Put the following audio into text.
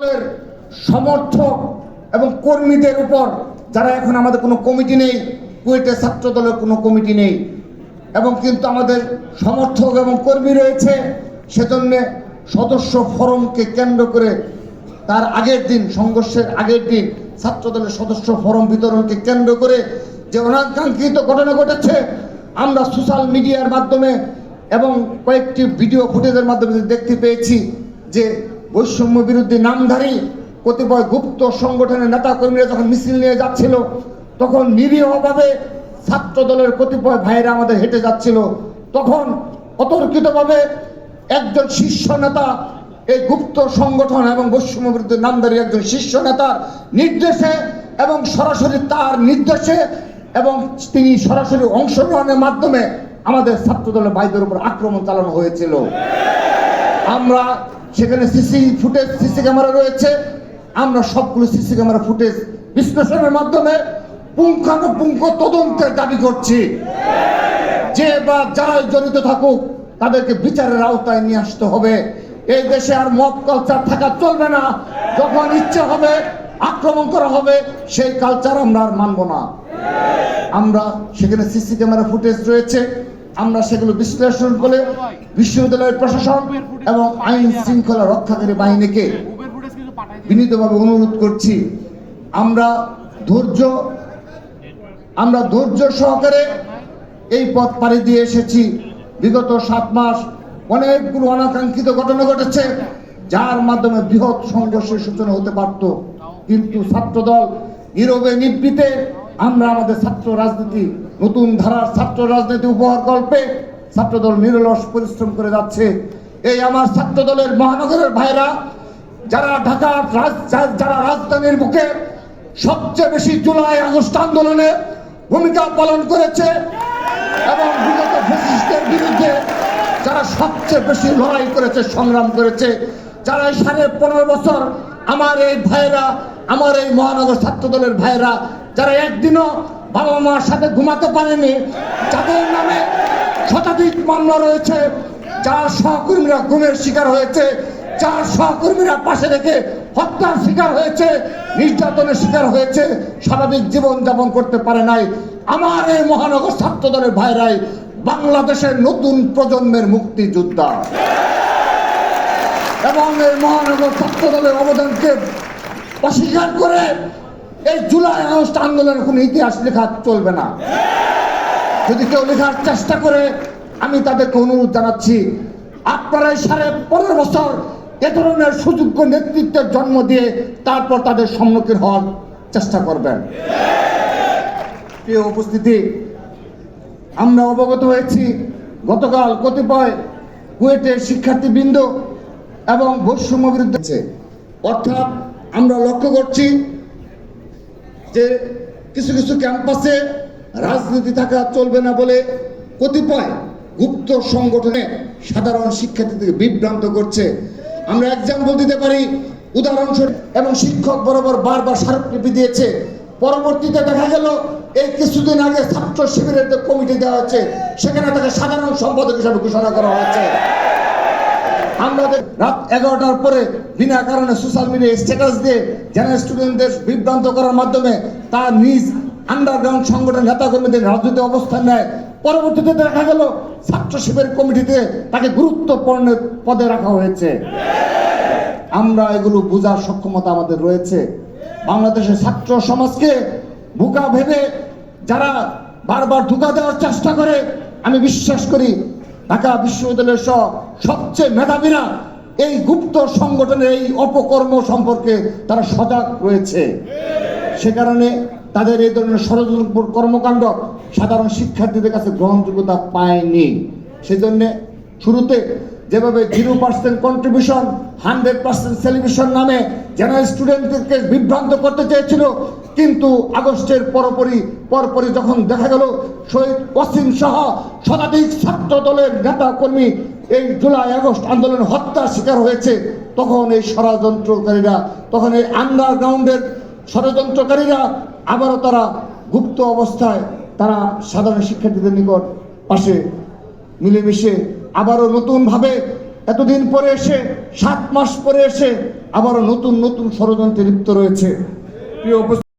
দলের সমর্থক এবং কর্মীদের উপর, যারা এখন আমাদের কোনো কমিটি নেই, কুয়েটে ছাত্র দলের কোনো কমিটি নেই, এবং কিন্তু আমাদের সমর্থক এবং কর্মী রয়েছে, সেজন্য সদস্য ফরমকে কেন্দ্র করে তার আগের দিন, সংঘর্ষের আগের দিন ছাত্র দলের সদস্য ফরম বিতরণকে কেন্দ্র করে যে অনাকাঙ্ক্ষিত ঘটনা ঘটেছে, আমরা সোশ্যাল মিডিয়ার মাধ্যমে এবং কয়েকটি ভিডিও ফুটেজের মাধ্যমে দেখতে পেয়েছি যে বৈষম্য বিরুদ্ধে নামধারী কতিপয় গুপ্ত সংগঠনের নেতা কর্মীরা যখন মিছিল নিয়ে যাচ্ছিল, তখন নিরীহভাবে ছাত্র দলের কতিপয় ভাইরা আমাদের হেঁটে যাচ্ছিল। তখন অতর্কিতভাবে একজন শীর্ষ নেতা, এই গুপ্ত সংগঠন এবং বৈষম্য বিরুদ্ধে নামধারী একজন শীর্ষ নেতার নির্দেশে এবং সরাসরি তার নির্দেশে এবং তিনি সরাসরি অংশগ্রহণের মাধ্যমে আমাদের ছাত্র দলের ভাইদের উপর আক্রমণ চালানো হয়েছিল। আমরা সেখানে সিসি ফুটেজ, সিসি ক্যামেরা রয়েছে। আমরা সবগুলো সিসি ক্যামেরা ফুটেজ বিশ্লেষণের মাধ্যমে পুঙ্খানুপুঙ্খ তদন্তের দাবি করছি। যে বা যারা জড়িত থাকুক, তাদেরকে বিচারের আওতায় নিয়ে আসতে হবে। এই দেশে আর মব কালচার থাকা চলবে না। যখন ইচ্ছে হবে আক্রমণ করা হবে, সেই কালচার আমরা আর মানব না। আমরা সেখানে সিসি ক্যামেরা ফুটেজ রয়েছে। আমরা সেগুলো বিশ্লেষণ করে বিশ্ববিদ্যালয়ের প্রশাসন এবং আইন শৃঙ্খলা রক্ষাকারী বাহিনীকে বিনীতভাবে অনুরোধ করছি, আমরা ধৈর্য আমরা ধৈর্য সহকারে এই পথ পাড়ি দিয়ে এসেছি। বিগত সাত মাস অনেকগুলো অনাকাঙ্ক্ষিত ঘটনা ঘটেছে, যার মাধ্যমে বৃহৎ সংঘর্ষের সূচনা হতে পারত। কিন্তু ছাত্রদল নীরবে নিবৃতে আমরা আমাদের ছাত্র রাজনীতি, নতুন ধারার ছাত্র রাজনীতি উপহার কল্পে ছাত্রদল নিরলস পরিশ্রম করে যাচ্ছে। এই আমার ছাত্রদলের মহানগরের ভাইরা, যারা ঢাকার যারা রাজধানীর বুকে সবচেয়ে বেশি জুলাই আগস্ট আন্দোলনে ভূমিকা পালন করেছে এবং বিগত ফ্যাসিস্টের বিরুদ্ধে যারা সবচেয়ে বেশি লড়াই করেছে, সংগ্রাম করেছে, যারা সাড়ে পনেরো বছর আমার এই ভাইয়েরা আমার এই মহানগর ছাত্র দলের ভাইয়েরা যারা একদিনও বাবা মার সাথে ঘুমাতে পারেনি যাদের নামে শতাধিক মামলা রয়েছে। যার সহকর্মীরা গুমের শিকার হয়েছে, যার সহকর্মীরা পাশে রেখে হত্যার শিকার হয়েছে, নির্যাতনের শিকার হয়েছে, স্বাভাবিক জীবন যাপন করতে পারে নাই। আমার এই মহানগর ছাত্র দলের ভাইরাই বাংলাদেশের নতুন প্রজন্মের মুক্তিযোদ্ধা। এবং এই মহানগর ছাত্র দলের অবদানকে অস্বীকার করে এই জুলাই আগস্ট আন্দোলনের কোনো ইতিহাস লেখা চলবে না। যদি কেউ লেখার চেষ্টা করে, আমি তাদেরকে অনুরোধ জানাচ্ছি, আপনারা সাড়ে পনেরো বছর এ ধরনের সুযোগ্য নেতৃত্বের জন্ম দিয়ে তারপর তাদের সম্মুখীন হওয়ার চেষ্টা করবেন। প্রিয় উপস্থিতি, আমরা অবগত হয়েছি, গতকাল কতিপয় কুয়েটের শিক্ষার্থীবৃন্দ এবং বৈষম্য বিরুদ্ধে অর্থাৎ আমরা লক্ষ্য করছি যে কিছু কিছু ক্যাম্পাসে রাজনীতি থাকা চলবে না বলে কতিপয় গুপ্ত সংগঠনে সাধারণ শিক্ষার্থীদেরকে বিভ্রান্ত করছে। আমরা এক্সাম্পল দিতে পারি, উদাহরণস্বরূপ এবং শিক্ষক বরাবর বারবার স্মারকলিপি দিয়েছে। পরবর্তীতে দেখা গেল, এই কিছুদিন আগে ছাত্র শিবিরের যে কমিটি দেওয়া হচ্ছে সেখানে তাকে সাধারণ সম্পাদক হিসাবে ঘোষণা করা হয়েছে। আমাদের রাত এগারোটার পরে বিনা কারণে সোশ্যাল মিডিয়ায় স্ট্যাটাস দিয়ে জেনারেল স্টুডেন্টদের বিভ্রান্ত করার মাধ্যমে তার নিজ আন্ডারগ্রাউন্ড সংগঠন নেতাকর্মীদের রাজনৈতিক অবস্থান নেয়। পরবর্তীতে দেখা গেল ছাত্র শিবির কমিটিতে তাকে গুরুত্বপূর্ণ পদে রাখা হয়েছে। আমরা এগুলো বোঝার সক্ষমতা আমাদের রয়েছে। বাংলাদেশের ছাত্র সমাজকে বোকা ভেবে যারা বারবার ধোকা দেওয়ার চেষ্টা করে, আমি বিশ্বাস করি ঢাকা বিশ্ববিদ্যালয়ের সহ সবচেয়ে মেধাবীরা এই গুপ্ত সংগঠনের এই অপকর্ম সম্পর্কে তারা সজাগ রয়েছে। সে কারণে তাদের এই ধরনের ষড়যন্ত্র কর্মকাণ্ড সাধারণ শিক্ষার্থীদের কাছে গ্রহণযোগ্যতা পায়নি। সেজন্য শুরুতে যেভাবে zero percent contribution, hundred percent celebration নামে জেনারেল স্টুডেন্টদেরকে বিভ্রান্ত করতে চেয়েছিল, কিন্তু আগস্টের পরপরই পরপরই যখন দেখা গেল, শহীদ ওয়াসিম সহ শতাধিক ছাত্র দলের নেতা কর্মী এই জুলাই আগস্ট আন্দোলন হত্যার শিকার হয়েছে, তখন এই ষড়যন্ত্রকারীরা, তখন এই আন্ডারগ্রাউন্ডের ষড়যন্ত্রকারীরা আবারও তারা গুপ্ত অবস্থায় তারা সাধারণ শিক্ষার্থীদের নিকট পাশে মিলেমিশে আবারও নতুনভাবে এতদিন পরে এসে, সাত মাস পরে এসে আবারও নতুন নতুন ষড়যন্ত্রে লিপ্ত রয়েছে। প্রিয়